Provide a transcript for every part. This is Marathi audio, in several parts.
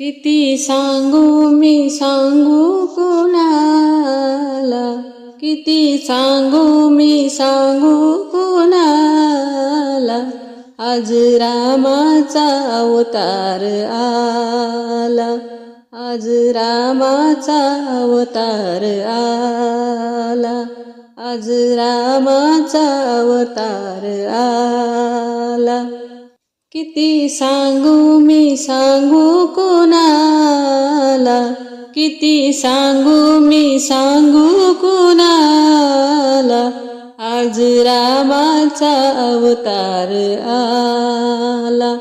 किती सांगू मी सांगू कुणाला? किती सांगू मी सांगू कुणाला? आज रामाचा अवतार आला. आज रामाचा अवतार आला. आज रामाचा अवतार आला. किती सांगू मी सांगू कुणाला? किती सांगू मी सांगू कुणाला? आज रामाचा अवतार आला.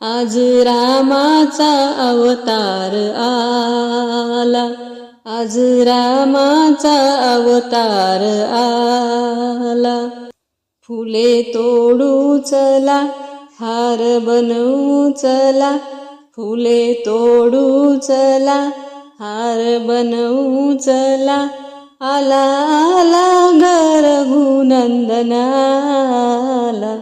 आज रामाचा अवतार आला. आज रामाचा अवतार आला. फुले तोडू चला हार बनवू चला फुले तोडू चला हार बनवू चला आला आला गरघुनंदनाला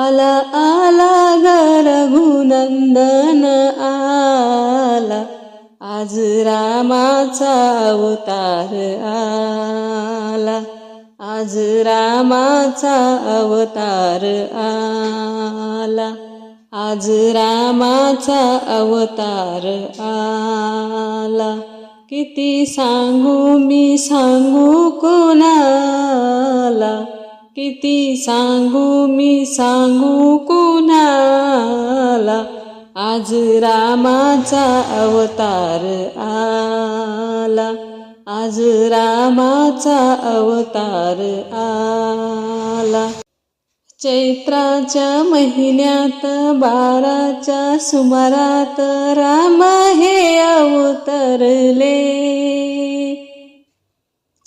आला आला गरघुनंदन आला आज रामाचा अवतार आला. आज रामाचा अवतार आला. आज रामाचा अवतार आला. किती सांगू मी सांगू कोणाला? किती सांगू मी सांगू कोणाला? आज रामाचा अवतार आला. आज रामाचा अवतार आला. चैत्राच्या महिन्यात बाराच्या सुमारात राम हे अवतरले.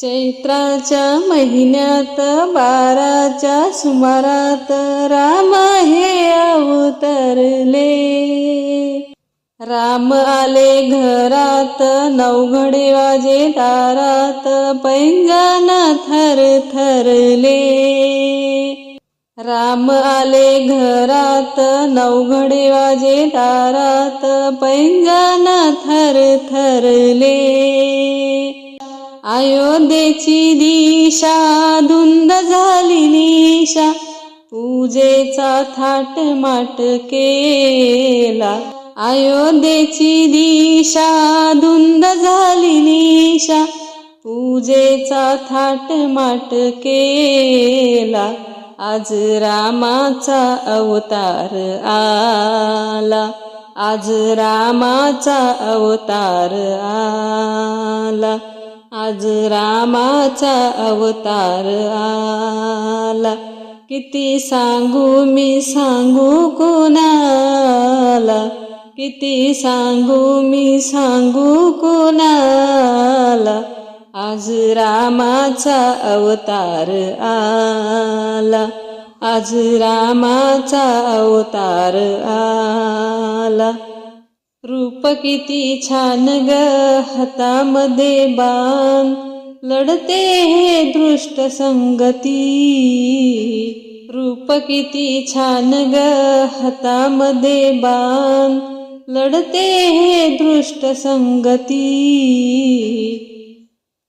चैत्राच्या महिन्यात बाराच्या सुमारात राम हे अवतरले. राम आले घरात नवघडे वाजे दारात पैंजाना थर थरले. राम आले घरात नवघडे वाजे दारात पैंजाना थर थरले. अयोध्येची दिशा धुंद झाली निशा पूजेचा थाट माट केला. अयोध्येची दिशा धुंद झाली निशा पूजेचा थाट माट केला आज रामाचा अवतार आला आज रामाचा अवतार आला आज रामाचा अवतार आला. किती सांगू मी सांगू कोणाला? किती सांगू मी सांगू कोणाला? आज रामाचा अवतार आला. आज रामाचा अवतार आला. रूप किती छान ग हातामध्ये बाण. लढते हे दृष्ट संगती. रूप किती छान ग हातामध्ये बाण. लढते हे दृष्ट संगती.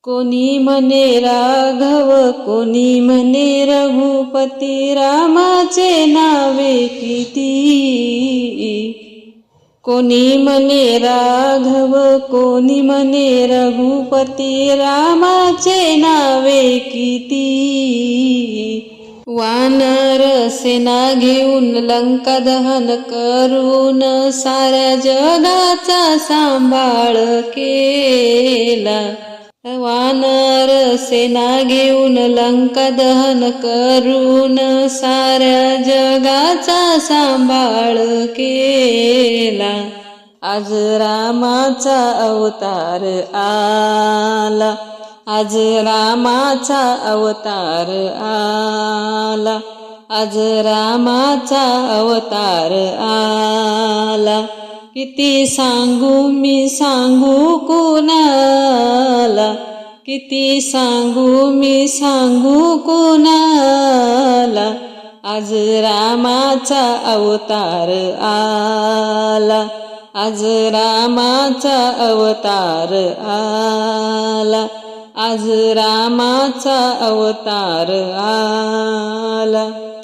कोणी म्हणे राघव कोणी म्हणे रघुपती रामाचे नावे किती? कोणी म्हणे राघव कोणी म्हणे रघुपती रामाचे नावे किती? वानर सेना घेऊन लंका दहन करून साऱ्या जगाचा सांभाळ केला. वानर सेना घेऊन लंका दहन करून साऱ्या जगाचा सांभाळ केला. आज रामाचा अवतार आला. आज रामाचा अवतार आला. आज रामाचा अवतार आला. किती सांगू मी सांगू कोणाला? किती सांगू मी सांगू कोणाला? आज रामाचा अवतार आला. आज रामाचा अवतार आला. आज रामाचा अवतार आला.